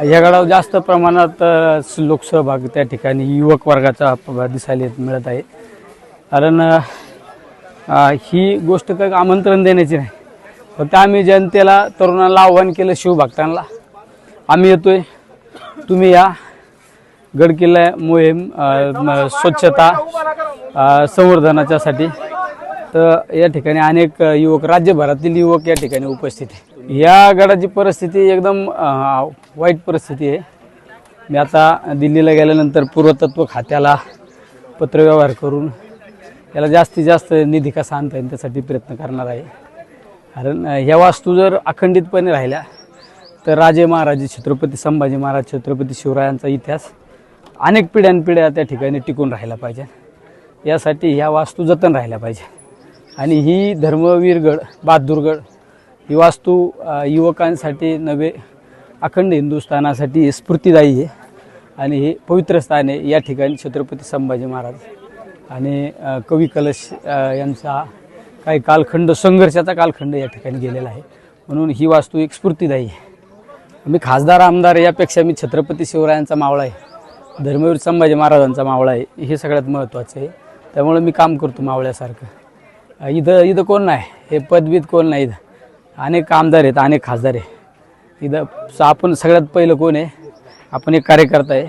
या जास्त प्रमाणात लोकसहभाग त्या ठिकाणी युवक वर्गाचा दिसायला येत- मिळत आहे. कारण ही गोष्ट काही आमंत्रण देण्याची नाही. फक्त आम्ही जनतेला तरुणांना आव्हान केलं शिवभक्तांना आम्ही येतोय. तुम्ही या. गडकिल्ला मोहीम स्वच्छता संवर्धनाच्यासाठी. तर या ठिकाणी अनेक युवक राज्यभरातील युवक या ठिकाणी उपस्थित आहे या गडाची परिस्थिती एकदम वाईट परिस्थिती आहे. मी आता दिल्लीला गेल्यानंतर पुरातत्व खात्याला पत्रव्यवहार करून याला जास्तीत जास्त निधी कसा आणता येईल त्यासाठी प्रयत्न करणार आहे. कारण ह्या वास्तू जर अखंडितपणे राहिल्या तर राजे महाराजे छत्रपती संभाजी महाराज छत्रपती शिवरायांचा इतिहास अनेक पिढ्यानपिढ्या त्या ठिकाणी टिकून राहिला पाहिजे. यासाठी ह्या वास्तू जतन राहिल्या पाहिजे. आणि ही धर्मवीरगड बहादूरगड ही वास्तू युवकांसाठी नवे अखंड हिंदुस्थानासाठी स्फूर्तिदायी आहे. आणि हे पवित्र स्थान आहे. या ठिकाणी छत्रपती संभाजी महाराज आणि कवी कलश यांचा काही कालखंड संघर्षाचा कालखंड या ठिकाणी गेलेला आहे. म्हणून ही वास्तू एक स्फूर्तिदायी आहे. मी खासदार आमदार यापेक्षा मी छत्रपती शिवरायांचा मावळा आहे. धर्मवीर संभाजी महाराजांचा मावळा आहे. हे सगळ्यात महत्त्वाचं आहे. त्यामुळे मी काम करतो मावळ्यासारखं. इथं इथं कोण नाही. हे पदवीत कोण नाही इथं. अनेक आमदार आहेत अनेक खासदार आहे इथं आपण सगळ्यात पहिलं कोण आहे? आपण एक कार्यकर्ता आहे.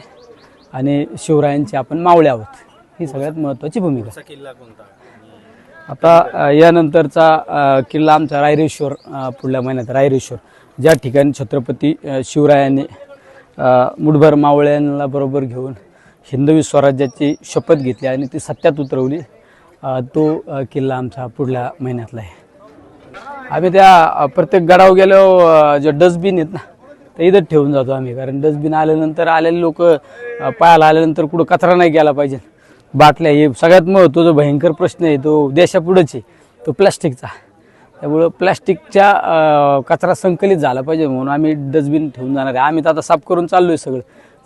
आणि शिवरायांचे आपण मावळे आहोत. ही सगळ्यात महत्त्वाची भूमिका. किल्ला कोणता? आता यानंतरचा किल्ला आमचा रायरेश्वर पुढल्या महिन्यात रायरेश्वर. ज्या ठिकाणी छत्रपती शिवरायांनी मुठभर मावळ्यांना बरोबर घेऊन हिंदवी स्वराज्याची शपथ घेतली आणि ती सत्यात उतरवली तो किल्ला आमचा पुढल्या महिन्यातला आहे. आम्ही त्या प्रत्येक गडावर गेलो जे डस्टबिन आहेत ना ते इथं ठेवून जातो आम्ही. कारण डस्टबिन आल्यानंतर आलेले लोक पायाला आल्यानंतर कुठं कचरा नाही गेला पाहिजे. बाटल्या हे सगळ्यात महत्त्वाचा भयंकर प्रश्न आहे तो देशापुढंच आहे तो प्लॅस्टिकचा. त्यामुळं प्लॅस्टिकच्या कचरा संकलित झाला पाहिजे म्हणून आम्ही डस्टबिन ठेवून जाणार आहे. आम्ही तर आता साफ करून चाललो आहे सगळं.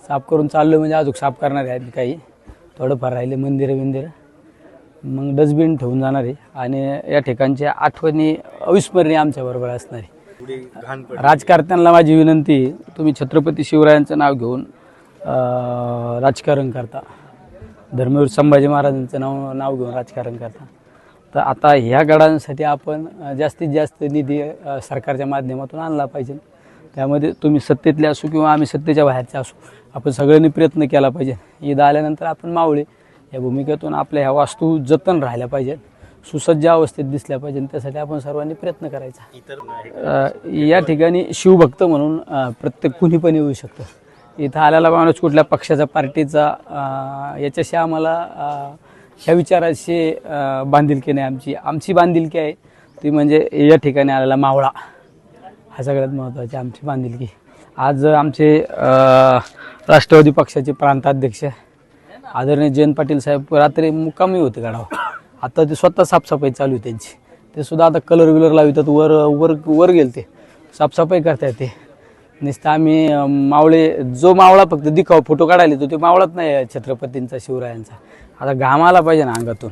साफ करून चाललो म्हणजे अजून साफ करणार आहे आम्ही काही. थोडंफार राहिले मंदिरं बिंदिरं मग डस्टबिन ठेवून जाणार आहे आणि या ठिकाणच्या आठवणी अविस्मरणीय आमच्याबरोबर असणार आहे. राजकारत्यांना माझी विनंती आहे, तुम्ही छत्रपती शिवरायांचं नाव घेऊन राजकारण करता. धर्मवीर संभाजी महाराजांचं नाव नाव घेऊन राजकारण करता. तर आता ह्या गडांसाठी आपण जास्तीत जास्त निधी सरकारच्या माध्यमातून आणला पाहिजे. त्यामध्ये तुम्ही सत्तेतले असू किंवा आम्ही सत्तेच्या बाहेरचे असू आपण सगळ्यांनी प्रयत्न केला पाहिजे. ईद आल्यानंतर आपण मावळे या भूमिकेतून आपल्या ह्या वास्तू जतन राहिल्या पाहिजेत सुसज्ज अवस्थेत दिसल्या पाहिजे त्यासाठी आपण सर्वांनी प्रयत्न करायचा. या ठिकाणी शिवभक्त म्हणून प्रत्येक कुणी पण येऊ शकतं. इथं आलेला माणूस कुठल्या पक्षाचा पार्टीचा याच्याशी आम्हाला ह्या विचाराशी बांधिलकी नाही आमची. आमची बांधिलकी आहे ती म्हणजे या ठिकाणी आलेला मावळा. हा सगळ्यात महत्त्वाची आमची बांधिलकी. आज आमचे राष्ट्रवादी पक्षाचे प्रांताध्यक्ष आदरणीय जयंत पाटील साहेब रात्री मुक्कामी होते गाडावर आता ते स्वतः साफसफाई चालू आहे त्यांची. ते सुद्धा आता कलर विलर लावितात वर वर वर गेले ते साफसफाई करतायत ते. नुसतं आम्ही मावळे जो मावळा फक्त दिखाव फोटो काढायला तो ते मावळत नाही आहे छत्रपतींचा शिवरायांचा. आता घाम आला पाहिजे ना अंगातून.